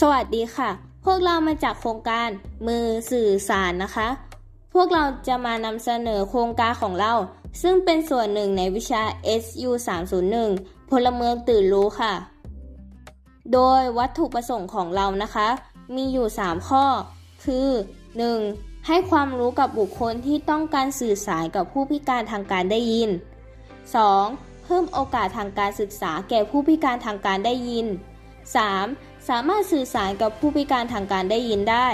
สวัสดีค่ะ พวกเรามาจากโครงการมือสื่อสารนะคะ พวกเราจะมานำเสนอโครงการของเรา ซึ่งเป็นส่วนหนึ่งในวิชา SU 301พลเมืองตื่นรู้ค่ะ โดยวัตถุประสงค์ของเรานะคะ มีอยู่ 3 ข้อ คือ 1. ให้ความรู้กับบุคคลที่ต้องการสื่อสารกับผู้พิการทางการได้ยิน 2. เพิ่มโอกาสทางการศึกษาแก่ผู้พิการทางการได้ยิน 3. สามารถสื่อสารกับผู้พิการทางการได้ยินได้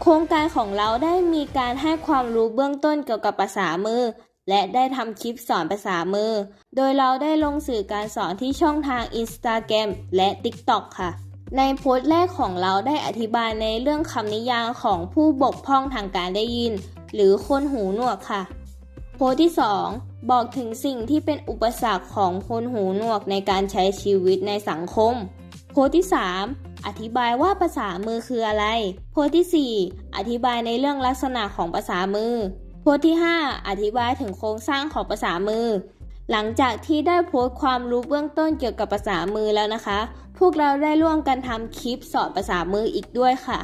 โครงการของเราได้มีการให้ความรู้เบื้องต้นเกี่ยวกับภาษามือ และได้ทำคลิปสอนภาษามือ โดยเราได้ลงสื่อการสอนที่ช่องทาง Instagram และ TikTok ค่ะ ในโพสต์แรกของเราได้อธิบายในเรื่องคำนิยามของผู้บกพร่องทางการได้ยิน หรือคนหูหนวกค่ะ โพสต์ที่ 2บอกถึงสิ่งที่เป็นอุปสรรคของคนหูหนวกในการใช้ชีวิตในสังคม โพสที่ 3 อธิบายว่าภาษามือคืออะไร โพสที่ 4 อธิบายในเรื่องลักษณะของภาษามือ โพสที่ 5 อธิบายถึงโครงสร้างของภาษามือ หลังจากที่ได้โพสต์ความรู้เบื้องต้นเกี่ยวกับภาษามือแล้วนะคะ พวกเราได้ร่วมกันทำคลิปสอนภาษามืออีกด้วยค่ะ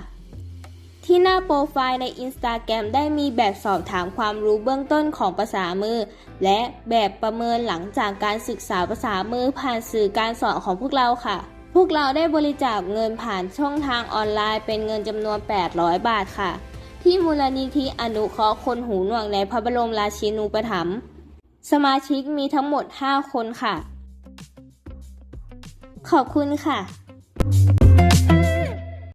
ที่หน้าโปรไฟล์ใน Instagram ได้มีแบบสอบถามความรู้เบื้องต้นของภาษามือ และแบบประเมินหลังจากการศึกษาภาษามือผ่านสื่อการสอนของพวกเราค่ะ พวกเราได้บริจาคเงินผ่านช่องทางออนไลน์เป็นเงินจำนวน 800 บาทค่ะ ที่มูลนิธิอนุเคราะห์คนหูหนวกในพระบรมราชินูปถัมภ์สมาชิกมีทั้งหมด 5 คนค่ะ ขอบคุณค่ะ